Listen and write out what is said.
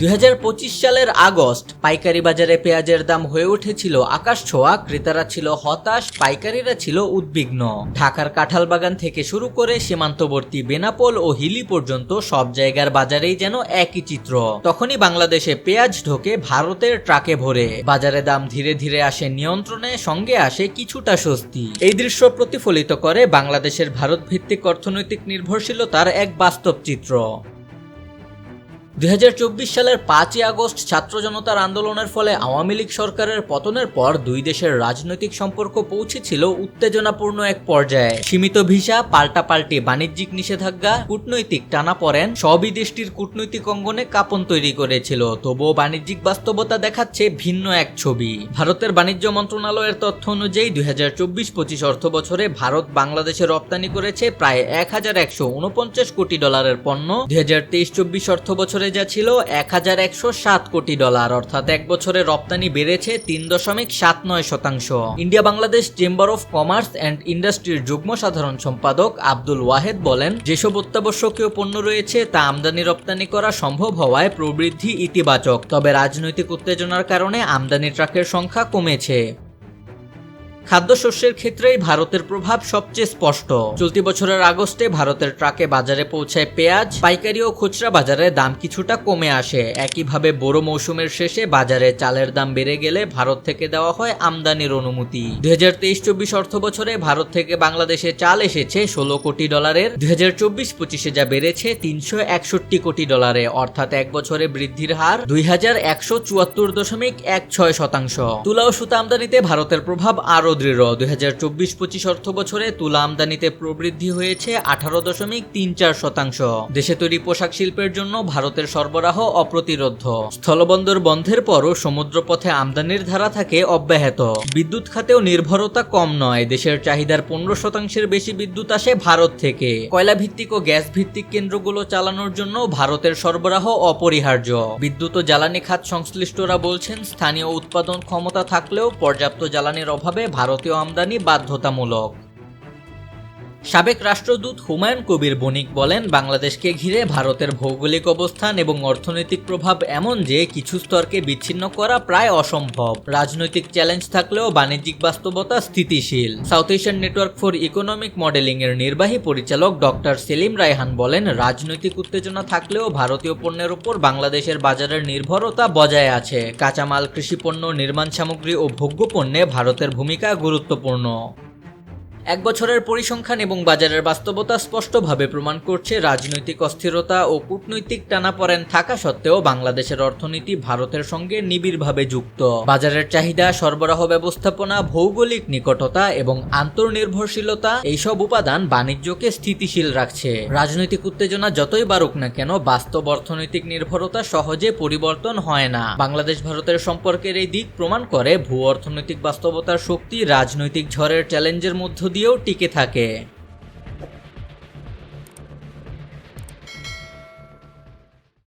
দুই হাজার পঁচিশ সালের আগস্ট, পাইকারি বাজারে পেঁয়াজের দাম হয়ে উঠেছিল আকাশ ছোঁয়া, ক্রেতারা ছিল হতাশ, পাইকারিরা ছিল উদ্বিগ্ন। ঢাকার কাঁঠাল বাগান থেকে শুরু করে সীমান্তবর্তী বেনাপোল ও হিলি পর্যন্ত সব জায়গার বাজারেই যেন একই চিত্র। তখনই বাংলাদেশে পেঁয়াজ ঢোকে ভারতের ট্রাকে ভরে। বাজারে দাম ধীরে ধীরে আসে নিয়ন্ত্রণে, সঙ্গে আসে কিছুটা স্বস্তি। এই দৃশ্য প্রতিফলিত করে বাংলাদেশের ভারত ভিত্তিক অর্থনৈতিক নির্ভরশীলতার এক বাস্তব চিত্র। দুই হাজার চব্বিশ সালের পাঁচই আগস্ট ছাত্র জনতার আন্দোলনের ফলে আওয়ামী লীগ সরকারের পতনের পর দুই দেশের রাজনৈতিক সম্পর্ক পৌঁছেছিল উত্তেজনাপূর্ণ এক পর্যায়ে। সীমিত ভিসা, পাল্টাপাল্টি বাণিজ্যিক নিষেধাজ্ঞা, কূটনৈতিক টানাপড়েন, সবই দেশটির কূটনৈতিক অঙ্গনে কাপন তৈরি করেছিল। তবুও বাণিজ্যিক বাস্তবতা দেখাচ্ছে ভিন্ন এক ছবি। ভারতের বাণিজ্য মন্ত্রণালয়ের তথ্য অনুযায়ী দুই হাজার চব্বিশ পঁচিশ অর্থ বছরে ভারত বাংলাদেশে রপ্তানি করেছে প্রায় এক হাজার একশো উনপঞ্চাশ কোটি ডলারের পণ্য। দুই হাজার তেইশ চব্বিশ অর্থ বছরে যা ছিল এক হাজার একশো সাত কোটি ডলার, অর্থাৎ এক বছরে রপ্তানি বেড়েছে তিন দশমিক সাত নয় শতাংশ। India Bangladesh chamber of commerce and ইন্ডাস্ট্রির যুগ্ম সাধারণ সম্পাদক আব্দুল ওয়াহেদ বলেন, যেসব অত্যাবশ্যকীয় পণ্য রয়েছে তা আমদানি রপ্তানি করা সম্ভব হওয়ায় প্রবৃদ্ধি ইতিবাচক, তবে রাজনৈতিক উত্তেজনার কারণে আমদানি ট্রাকের সংখ্যা কমেছে। খাদ্যশস্যের ক্ষেত্রেই ভারতের প্রভাব সবচেয়ে স্পষ্ট। চলতি বছরের আগস্টে ভারতের ট্রাকে বাজারে পৌঁছায় পেঁয়াজ, পাইকারি ও খুচরা বাজারে দাম কিছুটা কমে আসে। একইভাবে বড় মৌসুমের শেষে বাজারে চালের দাম বেড়ে গেলে ভারত থেকে দেওয়া হয় আমদানির অনুমতি। দুই হাজার তেইশ চব্বিশ অর্থ বছরে ভারত থেকে বাংলাদেশে চাল এসেছে ষোলো কোটি ডলারের। দুই হাজার চব্বিশ পঁচিশে যা বেড়েছে তিনশো একষট্টি কোটি ডলারে, অর্থাৎ এক বছরে বৃদ্ধির হার দুই হাজার একশো চুয়াত্তর দশমিক এক ছয় শতাংশ। তুলা ও সুতা আমদানিতে ভারতের প্রভাব আরও দৃঢ় দুই হাজার চব্বিশ পঁচিশ অর্থ বছরে তুলা আমদানিতে প্রবৃদ্ধি হয়েছে আঠারো দশমিক তিন চার শতাংশ। দেশে তৈরি পোশাক শিল্পের জন্য ভারতের সরবরাহ অপ্রতিরোধ স্থলবন্দর বন্ধের পরও সমুদ্রপথে আমদানির ধারা থাকে অব্যাহত। বিদ্যুৎ খাতেও নির্ভরতা কম নয়। দেশের চাহিদার পনেরো শতাংশের বেশি বিদ্যুৎ আসে ভারত থেকে। কয়লা ভিত্তিক ও গ্যাস ভিত্তিক কেন্দ্রগুলো চালানোর জন্য ভারতের সরবরাহ অপরিহার্য। বিদ্যুৎ ও জ্বালানি খাত সংশ্লিষ্টরা বলছেন, স্থানীয় উৎপাদন ক্ষমতা থাকলেও পর্যাপ্ত জ্বালানির অভাবে ভারতীয় আমদানি বাধ্যতামূলক। সাবেক রাষ্ট্রদূত হুমায়ুন কবির বণিক বলেন, বাংলাদেশকে ঘিরে ভারতের ভৌগোলিক অবস্থান এবং অর্থনৈতিক প্রভাব এমন যে কিছু স্তরকে বিচ্ছিন্ন করা প্রায় অসম্ভব। রাজনৈতিক চ্যালেঞ্জ থাকলেও বাণিজ্যিক বাস্তবতা স্থিতিশীল। South Asian Network for Economic Modeling এর নির্বাহী পরিচালক ডক্টর সেলিম রায়হান বলেন, রাজনৈতিক উত্তেজনা থাকলেও ভারতীয় পণ্যের উপর বাংলাদেশের বাজারের নির্ভরতা বজায় আছে। কাঁচামাল, কৃষিপণ্য, নির্মাণ সামগ্রী ও ভোগ্যপণ্যে ভারতের ভূমিকা গুরুত্বপূর্ণ। এক বছরের পরিসংখ্যান এবং বাজারের বাস্তবতা স্পষ্টভাবে প্রমাণ করছে রাজনৈতিক অস্থিরতা ও কূটনৈতিক টানাপড়েন থাকা সত্ত্বেও বাংলাদেশের অর্থনীতি ভারতের সঙ্গে নিবিড়ভাবে যুক্ত। বাজারের চাহিদা, সরবরাহ ব্যবস্থাপনা, ভৌগোলিক নিকটতা এবং আন্তর্নির্ভরশীলতা, এইসব উপাদান বাণিজ্যকে স্থিতিশীল রাখছে। রাজনৈতিক উত্তেজনা যতই বাড়ুক না কেন, বাস্তব অর্থনৈতিক নির্ভরতা সহজে পরিবর্তন হয় না। বাংলাদেশ ভারতের সম্পর্কের এই দিক প্রমাণ করে ভূ অর্থনৈতিক বাস্তবতার শক্তি রাজনৈতিক ঝড়ের চ্যালেঞ্জের মধ্য দিয়েও টিকে থাকে।